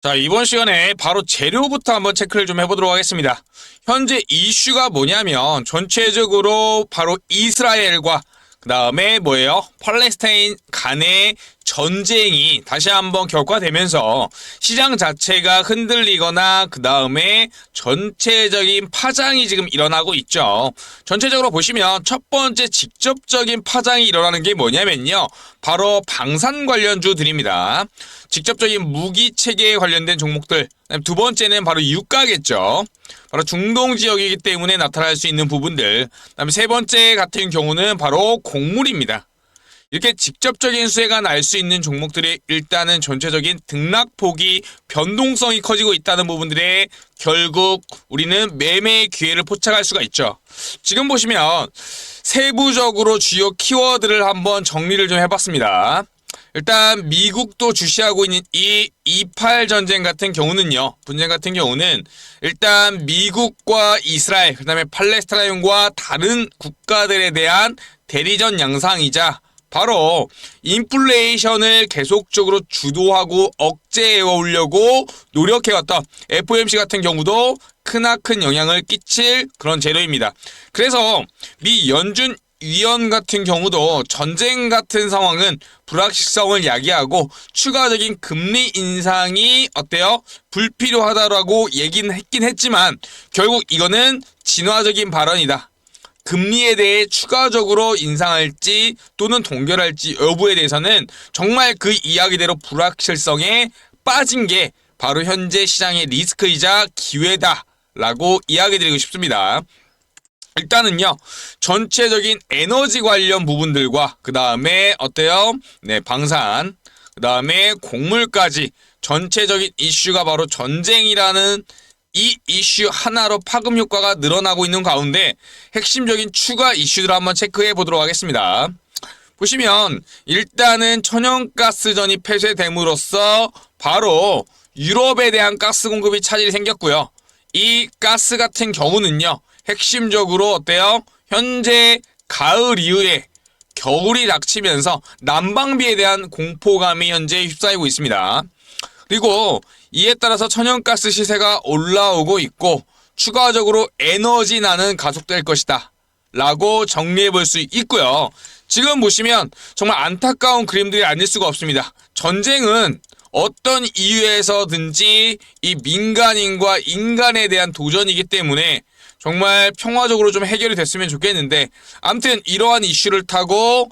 자, 이번 시간에 바로 재료부터 한번 체크를 좀 해보도록 하겠습니다. 현재 이슈가 뭐냐면 전체적으로 바로 이스라엘과 그 다음에 뭐예요? 팔레스타인 간의 전쟁이 다시 한번 격화되면서 시장 자체가 흔들리거나 그 다음에 전체적인 파장이 지금 일어나고 있죠. 전체적으로 보시면 첫 번째 직접적인 파장이 일어나는 게 뭐냐면요. 바로 방산 관련주들입니다. 직접적인 무기 체계에 관련된 종목들. 두 번째는 바로 유가겠죠. 바로 중동 지역이기 때문에 나타날 수 있는 부분들. 그다음에 세 번째 같은 경우는 바로 곡물입니다. 이렇게 직접적인 수혜가 날 수 있는 종목들이 일단은 전체적인 등락폭이 변동성이 커지고 있다는 부분들에 결국 우리는 매매의 기회를 포착할 수가 있죠. 지금 보시면 세부적으로 주요 키워드를 한번 정리를 좀 해봤습니다. 일단 미국도 주시하고 있는 이 28 전쟁 같은 경우는요. 분쟁 같은 경우는 일단 미국과 이스라엘 그다음에 팔레스타인과 다른 국가들에 대한 대리전 양상이자 바로 인플레이션을 계속적으로 주도하고 억제해 오려고 노력해왔던 FOMC 같은 경우도 크나큰 영향을 끼칠 그런 재료입니다. 그래서 미 연준 위원 같은 경우도 전쟁 같은 상황은 불확실성을 야기하고 추가적인 금리 인상이 어때요? 불필요하다라고 얘기는 했긴 했지만 결국 이거는 진화적인 발언이다. 금리에 대해 추가적으로 인상할지 또는 동결할지 여부에 대해서는 정말 그 이야기대로 불확실성에 빠진 게 바로 현재 시장의 리스크이자 기회다라고 이야기 드리고 싶습니다. 일단은요 전체적인 에너지 관련 부분들과 그 다음에 어때요? 네 방산 그 다음에 곡물까지 전체적인 이슈가 바로 전쟁이라는 이 이슈 하나로 파급 효과가 늘어나고 있는 가운데 핵심적인 추가 이슈들을 한번 체크해 보도록 하겠습니다. 보시면 일단은 천연가스전이 폐쇄됨으로써 바로 유럽에 대한 가스 공급이 차질이 생겼고요. 이 가스 같은 경우는요. 핵심적으로 어때요? 현재 가을 이후에 겨울이 닥치면서 난방비에 대한 공포감이 현재 휩싸이고 있습니다. 그리고 이에 따라서 천연가스 시세가 올라오고 있고 추가적으로 에너지난은 가속될 것이다. 라고 정리해 볼 수 있고요. 지금 보시면 정말 안타까운 그림들이 아닐 수가 없습니다. 전쟁은 어떤 이유에서든지 이 민간인과 인간에 대한 도전이기 때문에 정말 평화적으로 좀 해결이 됐으면 좋겠는데 아무튼 이러한 이슈를 타고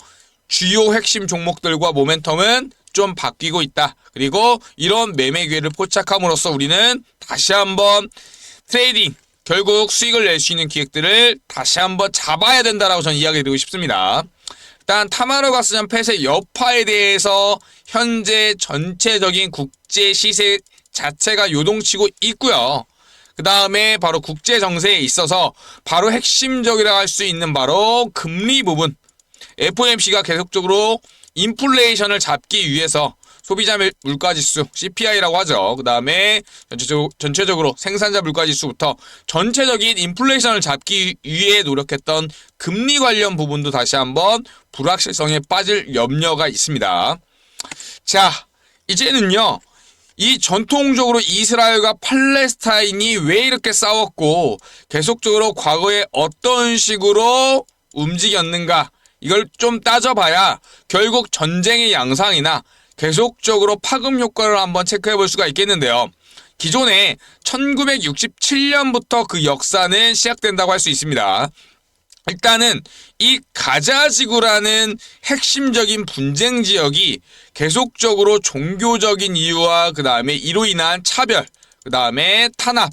주요 핵심 종목들과 모멘텀은 좀 바뀌고 있다. 그리고 이런 매매 기회를 포착함으로써 우리는 다시 한번 트레이딩 결국 수익을 낼 수 있는 기획들을 다시 한번 잡아야 된다라고 저는 이야기 드리고 싶습니다. 일단 타마르 가스전 폐쇄 여파에 대해서 현재 전체적인 국제 시세 자체가 요동치고 있고요. 그 다음에 바로 국제 정세에 있어서 바로 핵심적이라 할 수 있는 바로 금리 부분. FOMC가 계속적으로 인플레이션을 잡기 위해서 소비자 물가지수 CPI라고 하죠. 그 다음에 전체적으로, 생산자 물가지수부터 전체적인 인플레이션을 잡기 위해 노력했던 금리 관련 부분도 다시 한번 불확실성에 빠질 염려가 있습니다. 자, 이제는요. 이 전통적으로 이스라엘과 팔레스타인이 왜 이렇게 싸웠고 계속적으로 과거에 어떤 식으로 움직였는가 이걸 좀 따져봐야 결국 전쟁의 양상이나 계속적으로 파급 효과를 한번 체크해 볼 수가 있겠는데요. 기존에 1967년부터 그 역사는 시작된다고 할 수 있습니다. 일단은 이 가자 지구라는 핵심적인 분쟁 지역이 계속적으로 종교적인 이유와 그 다음에 이로 인한 차별, 그 다음에 탄압,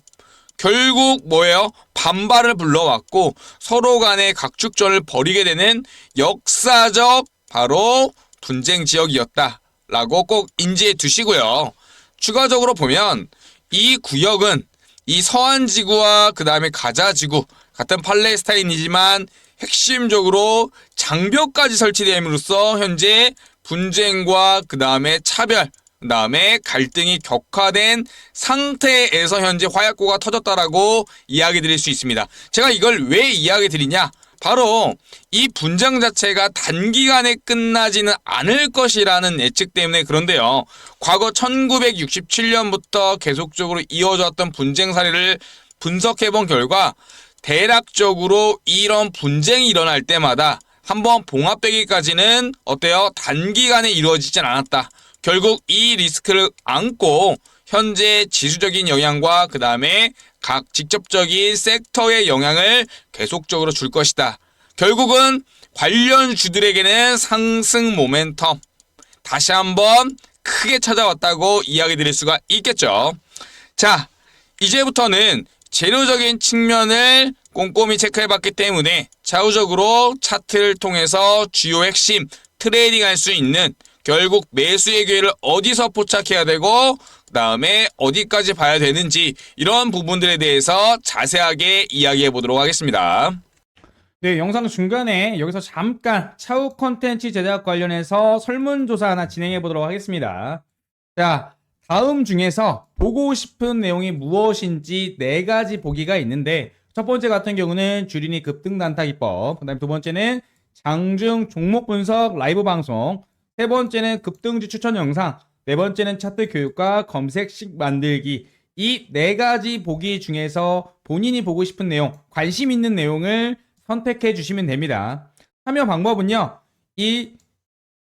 결국 뭐예요? 반발을 불러왔고 서로 간의 각축전을 벌이게 되는 역사적 바로 분쟁 지역이었다라고 꼭 인지해 두시고요. 추가적으로 보면 이 구역은 이 서한 지구와 그 다음에 가자 지구 같은 팔레스타인이지만 핵심적으로 장벽까지 설치됨으로써 현재 분쟁과 그 다음에 차별, 그 다음에 갈등이 격화된 상태에서 현재 화약고가 터졌다라고 이야기 드릴 수 있습니다. 제가 이걸 왜 이야기 드리냐? 바로 이 분쟁 자체가 단기간에 끝나지는 않을 것이라는 예측 때문에 그런데요. 과거 1967년부터 계속적으로 이어졌던 분쟁 사례를 분석해 본 결과 대략적으로 이런 분쟁이 일어날 때마다 한번 봉합되기까지는 어때요? 단기간에 이루어지진 않았다. 결국 이 리스크를 안고 현재 지수적인 영향과 그 다음에 각 직접적인 섹터의 영향을 계속적으로 줄 것이다. 결국은 관련 주들에게는 상승 모멘텀 다시 한번 크게 찾아왔다고 이야기 드릴 수가 있겠죠. 자, 이제부터는 재료적인 측면을 꼼꼼히 체크해 봤기 때문에 좌우적으로 차트를 통해서 주요 핵심 트레이딩 할 수 있는 결국 매수의 기회를 어디서 포착해야 되고 그 다음에 어디까지 봐야 되는지 이런 부분들에 대해서 자세하게 이야기해 보도록 하겠습니다. 네, 영상 중간에 여기서 잠깐 차후 콘텐츠 제작 관련해서 설문조사 하나 진행해 보도록 하겠습니다. 자, 다음 중에서 보고 싶은 내용이 무엇인지 네 가지 보기가 있는데 첫 번째 같은 경우는 주린이 급등 단타 기법, 그다음에 두 번째는 장중 종목 분석 라이브 방송, 세 번째는 급등주 추천 영상, 네 번째는 차트 교육과 검색식 만들기. 이 네 가지 보기 중에서 본인이 보고 싶은 내용, 관심 있는 내용을 선택해 주시면 됩니다. 참여 방법은요. 이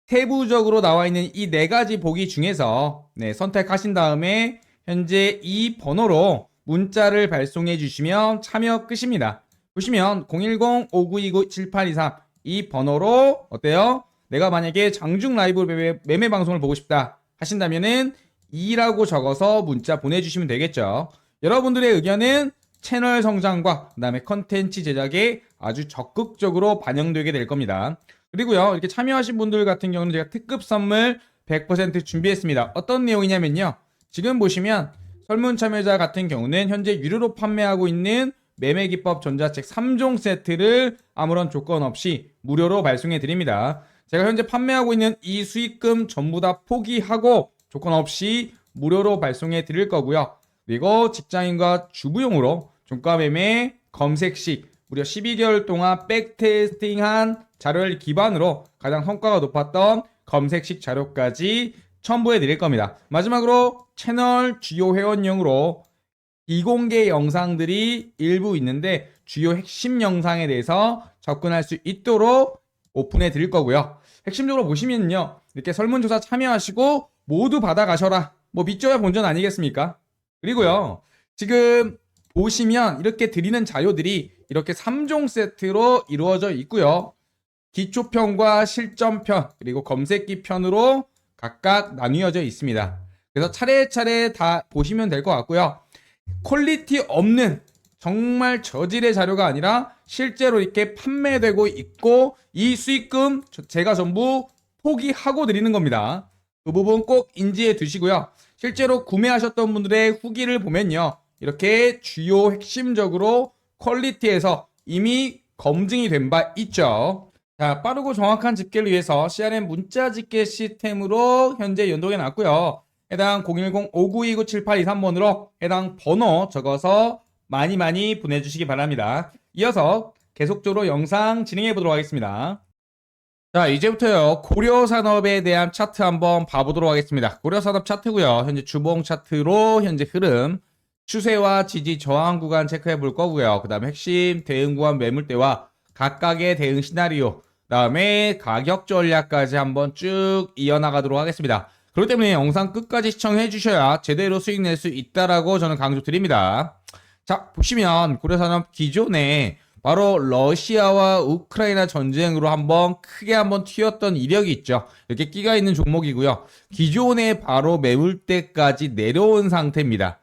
세부적으로 나와 있는 이 네 가지 보기 중에서 네, 선택하신 다음에 현재 이 번호로 문자를 발송해 주시면 참여 끝입니다. 보시면 010-5929-7823 이 번호로 어때요? 내가 만약에 장중 라이브 매매, 매매 방송을 보고 싶다 하신다면은 2라고 적어서 문자 보내주시면 되겠죠. 여러분들의 의견은 채널 성장과 그다음에 컨텐츠 제작에 아주 적극적으로 반영되게 될 겁니다. 그리고요 이렇게 참여하신 분들 같은 경우는 제가 특급 선물 100% 준비했습니다. 어떤 내용이냐면요. 지금 보시면 설문 참여자 같은 경우는 현재 유료로 판매하고 있는 매매 기법 전자책 3종 세트를 아무런 조건 없이 무료로 발송해 드립니다. 제가 현재 판매하고 있는 이 수익금 전부 다 포기하고 조건 없이 무료로 발송해 드릴 거고요. 그리고 직장인과 주부용으로 종가 매매 검색식 무려 12개월 동안 백테스팅한 자료를 기반으로 가장 성과가 높았던 검색식 자료까지 첨부해 드릴 겁니다. 마지막으로 채널 주요 회원용으로 비공개 영상들이 일부 있는데 주요 핵심 영상에 대해서 접근할 수 있도록 오픈해 드릴 거고요. 핵심적으로 보시면요. 이렇게 설문조사 참여하시고 모두 받아가셔라. 뭐 밑줘야 본전 아니겠습니까? 그리고요. 지금 보시면 이렇게 드리는 자료들이 이렇게 3종 세트로 이루어져 있고요. 기초편과 실전편 그리고 검색기 편으로 각각 나뉘어져 있습니다. 그래서 차례차례 다 보시면 될 것 같고요. 퀄리티 없는 정말 저질의 자료가 아니라 실제로 이렇게 판매되고 있고 이 수익금 저- 제가 전부 포기하고 드리는 겁니다. 그 부분 꼭 인지해 두시고요. 실제로 구매하셨던 분들의 후기를 보면요. 이렇게 주요 핵심적으로 퀄리티에서 이미 검증이 된 바 있죠. 자, 빠르고 정확한 집계를 위해서 CRM 문자 집계 시스템으로 현재 연동해 놨고요. 해당 010-5929-7823번으로 해당 번호 적어서 많이 많이 보내주시기 바랍니다. 이어서 계속적으로 영상 진행해 보도록 하겠습니다. 자, 이제부터요. 고려 산업에 대한 차트 한번 봐보도록 하겠습니다. 고려 산업 차트고요. 현재 주봉 차트로 현재 흐름, 추세와 지지 저항 구간 체크해 볼 거고요. 그 다음에 핵심 대응 구간 매물대와 각각의 대응 시나리오, 그 다음에 가격 전략까지 한번 쭉 이어나가도록 하겠습니다. 그렇기 때문에 영상 끝까지 시청해 주셔야 제대로 수익 낼 수 있다라고 저는 강조 드립니다. 자, 보시면 고려산업 기존에 바로 러시아와 우크라이나 전쟁으로 한번 크게 한번 튀었던 이력이 있죠. 이렇게 끼가 있는 종목이고요. 기존에 바로 매물대까지 내려온 상태입니다.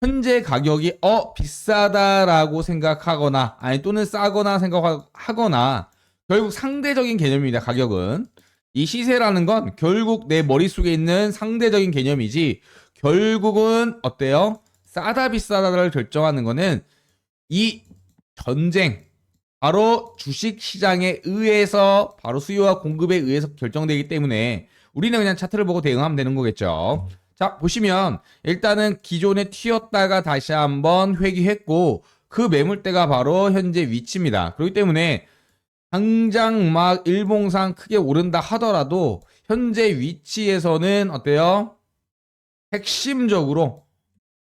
현재 가격이 어 비싸다라고 생각하거나 아니 또는 싸거나 생각하거나 결국 상대적인 개념입니다. 가격은 이 시세라는 건 결국 내 머릿속에 있는 상대적인 개념이지 결국은 어때요? 싸다 비싸다를 결정하는 거는 이 전쟁 바로 주식 시장에 의해서 바로 수요와 공급에 의해서 결정되기 때문에 우리는 그냥 차트를 보고 대응하면 되는 거겠죠. 자, 보시면 일단은 기존에 튀었다가 다시 한번 회귀했고 그 매물대가 바로 현재 위치입니다. 그렇기 때문에 당장 막 일봉상 크게 오른다 하더라도 현재 위치에서는 어때요? 핵심적으로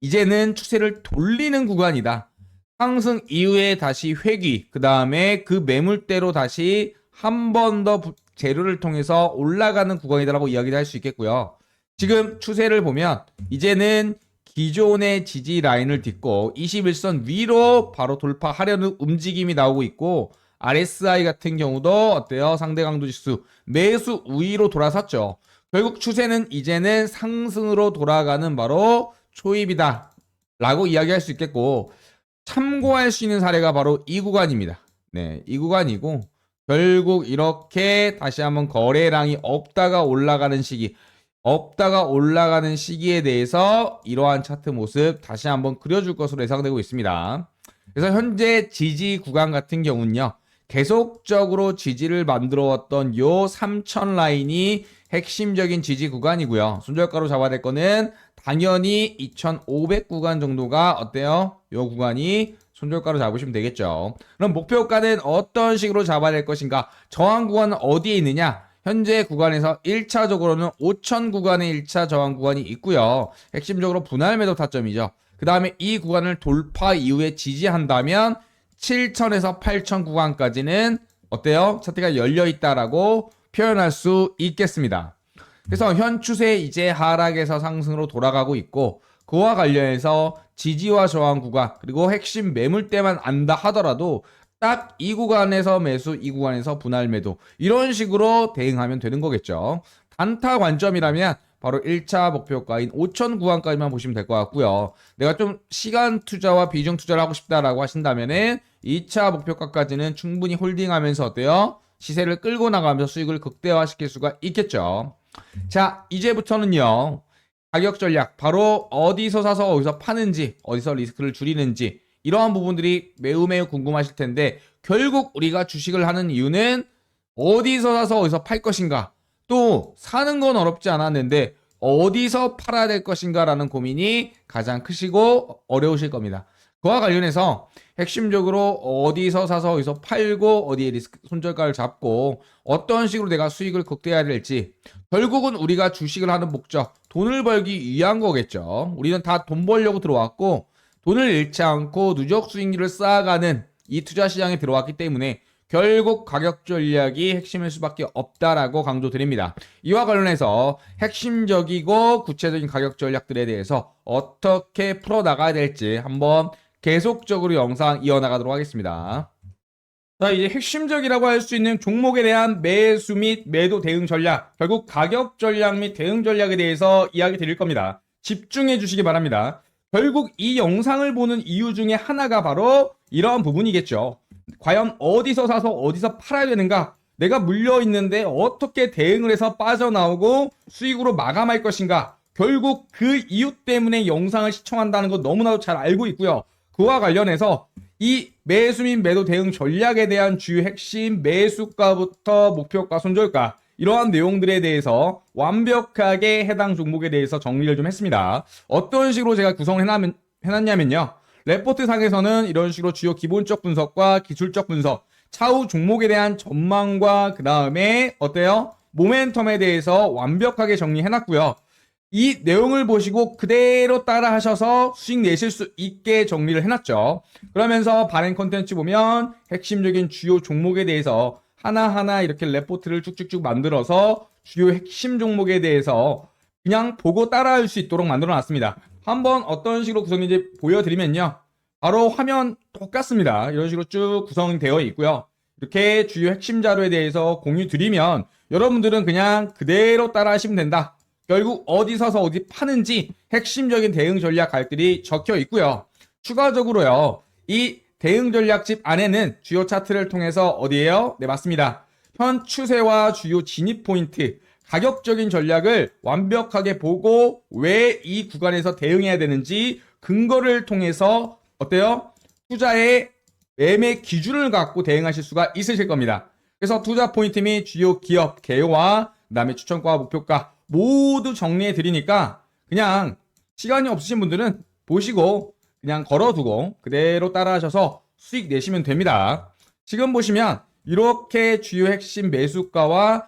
이제는 추세를 돌리는 구간이다. 상승 이후에 다시 회귀, 그 다음에 그 매물대로 다시 한 번 더 재료를 통해서 올라가는 구간이다라고 이야기를 할 수 있겠고요. 지금 추세를 보면 이제는 기존의 지지 라인을 딛고 21선 위로 바로 돌파하려는 움직임이 나오고 있고 RSI 같은 경우도 어때요? 상대 강도 지수 매수 우위로 돌아섰죠. 결국 추세는 이제는 상승으로 돌아가는 바로 초입이다. 라고 이야기할 수 있겠고 참고할 수 있는 사례가 바로 이 구간입니다. 네, 이 구간이고 결국 이렇게 다시 한번 거래량이 없다가 올라가는 시기 없다가 올라가는 시기에 대해서 이러한 차트 모습 다시 한번 그려줄 것으로 예상되고 있습니다. 그래서 현재 지지 구간 같은 경우는요. 계속적으로 지지를 만들어 왔던 요3000 라인이 핵심적인 지지 구간이고요. 손절가로 잡아야 될 거는 당연히 2500 구간 정도가 어때요? 요 구간이 손절가로 잡으시면 되겠죠. 그럼 목표가는 어떤 식으로 잡아야 될 것인가? 저항 구간은 어디에 있느냐? 현재 구간에서 1차적으로는 5천 구간의 1차 저항 구간이 있고요. 핵심적으로 분할 매도 타점이죠. 그 다음에 이 구간을 돌파 이후에 지지한다면 7천에서 8천 구간까지는 어때요? 차트가 열려 있다라고 표현할 수 있겠습니다. 그래서 현 추세 이제 하락에서 상승으로 돌아가고 있고 그와 관련해서 지지와 저항 구간 그리고 핵심 매물대만 안다 하더라도 딱 이 구간에서 매수, 이 구간에서 분할 매도 이런 식으로 대응하면 되는 거겠죠. 단타 관점이라면 바로 1차 목표가인 5천 구간까지만 보시면 될 것 같고요. 내가 좀 시간 투자와 비중 투자를 하고 싶다라고 하신다면은 2차 목표가까지는 충분히 홀딩하면서 어때요? 시세를 끌고 나가면서 수익을 극대화시킬 수가 있겠죠. 자, 이제부터는요. 가격 전략, 바로 어디서 사서 어디서 파는지, 어디서 리스크를 줄이는지, 이러한 부분들이 매우 매우 궁금하실 텐데, 결국 우리가 주식을 하는 이유는 어디서 사서 어디서 팔 것인가, 또 사는 건 어렵지 않았는데, 어디서 팔아야 될 것인가라는 고민이 가장 크시고 어려우실 겁니다. 그와 관련해서 핵심적으로 어디서 사서 어디서 팔고 어디에 리스크 손절가를 잡고 어떤 식으로 내가 수익을 극대화해야 될지 결국은 우리가 주식을 하는 목적 돈을 벌기 위한 거겠죠. 우리는 다 돈 벌려고 들어왔고 돈을 잃지 않고 누적 수익률을 쌓아가는 이 투자 시장에 들어왔기 때문에 결국 가격 전략이 핵심일 수밖에 없다라고 강조드립니다. 이와 관련해서 핵심적이고 구체적인 가격 전략들에 대해서 어떻게 풀어나가야 될지 한번 계속적으로 영상 이어나가도록 하겠습니다. 자, 이제 핵심적이라고 할 수 있는 종목에 대한 매수 및 매도 대응 전략, 결국 가격 전략 및 대응 전략에 대해서 이야기 드릴 겁니다. 집중해 주시기 바랍니다. 결국 이 영상을 보는 이유 중에 하나가 바로 이러한 부분이겠죠. 과연 어디서 사서 어디서 팔아야 되는가? 내가 물려 있는데 어떻게 대응을 해서 빠져나오고 수익으로 마감할 것인가? 결국 그 이유 때문에 영상을 시청한다는 거 너무나도 잘 알고 있고요. 그와 관련해서 이 매수 및 매도 대응 전략에 대한 주요 핵심 매수가부터 목표가 손절가 이러한 내용들에 대해서 완벽하게 해당 종목에 대해서 정리를 좀 했습니다. 어떤 식으로 제가 구성을 해놨, 해놨냐면요. 레포트 상에서는 이런 식으로 주요 기본적 분석과 기술적 분석, 차후 종목에 대한 전망과 그 다음에 어때요? 모멘텀에 대해서 완벽하게 정리해놨고요. 이 내용을 보시고 그대로 따라 하셔서 수익 내실 수 있게 정리를 해놨죠. 그러면서 발행 컨텐츠 보면 핵심적인 주요 종목에 대해서 하나하나 이렇게 레포트를 쭉쭉쭉 만들어서 주요 핵심 종목에 대해서 그냥 보고 따라할 수 있도록 만들어 놨습니다. 한번 어떤 식으로 구성인지 보여드리면요. 바로 화면 똑같습니다. 이런 식으로 쭉 구성이 되어 있고요. 이렇게 주요 핵심 자료에 대해서 공유 드리면 여러분들은 그냥 그대로 따라 하시면 된다. 결국 어디 서서 어디 파는지 핵심적인 대응 전략 갈들이 적혀 있고요. 추가적으로요. 이 대응 전략집 안에는 주요 차트를 통해서 어디에요? 네, 맞습니다. 현 추세와 주요 진입 포인트, 가격적인 전략을 완벽하게 보고 왜 이 구간에서 대응해야 되는지 근거를 통해서 어때요? 투자의 매매 기준을 갖고 대응하실 수가 있으실 겁니다. 그래서 투자 포인트 및 주요 기업 개요와 그다음에 추천가 목표가 모두 정리해 드리니까 그냥 시간이 없으신 분들은 보시고 그냥 걸어두고 그대로 따라하셔서 수익 내시면 됩니다. 지금 보시면 이렇게 주요 핵심 매수가와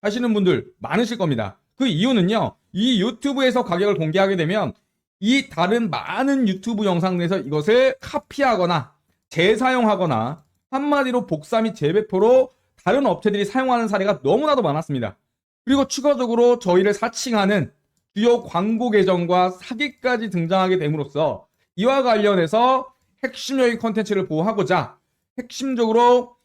하시는 분들 많으실 겁니다. 그 이유는요, 이 유튜브에서 가격을 공개하게 되면 이 다른 많은 유튜브 영상 내에서 이것을 카피하거나 재사용하거나 한마디로 복사 및 재배포로 다른 업체들이 사용하는 사례가 너무나도 많았습니다. 그리고 추가적으로 저희를 사칭하는 주요 광고 계정과 사기까지 등장하게 됨으로써 이와 관련해서 핵심적인 컨텐츠를 보호하고자 핵심적으로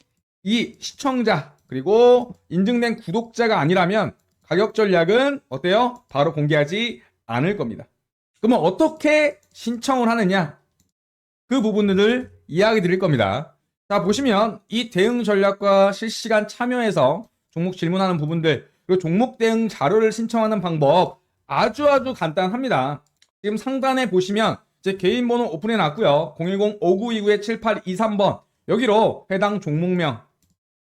이 시청자 그리고 인증된 구독자가 아니라면 가격 전략은 어때요? 바로 공개하지 않을 겁니다. 그러면 어떻게 신청을 하느냐? 그 부분들을 이야기 드릴 겁니다. 자, 보시면 이 대응 전략과 실시간 참여해서 종목 질문하는 부분들, 그리고 종목 대응 자료를 신청하는 방법 아주 아주 간단합니다. 지금 상단에 보시면 제 개인 번호 오픈해 놨고요. 010-5929-7823번 여기로 해당 종목명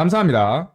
감사합니다.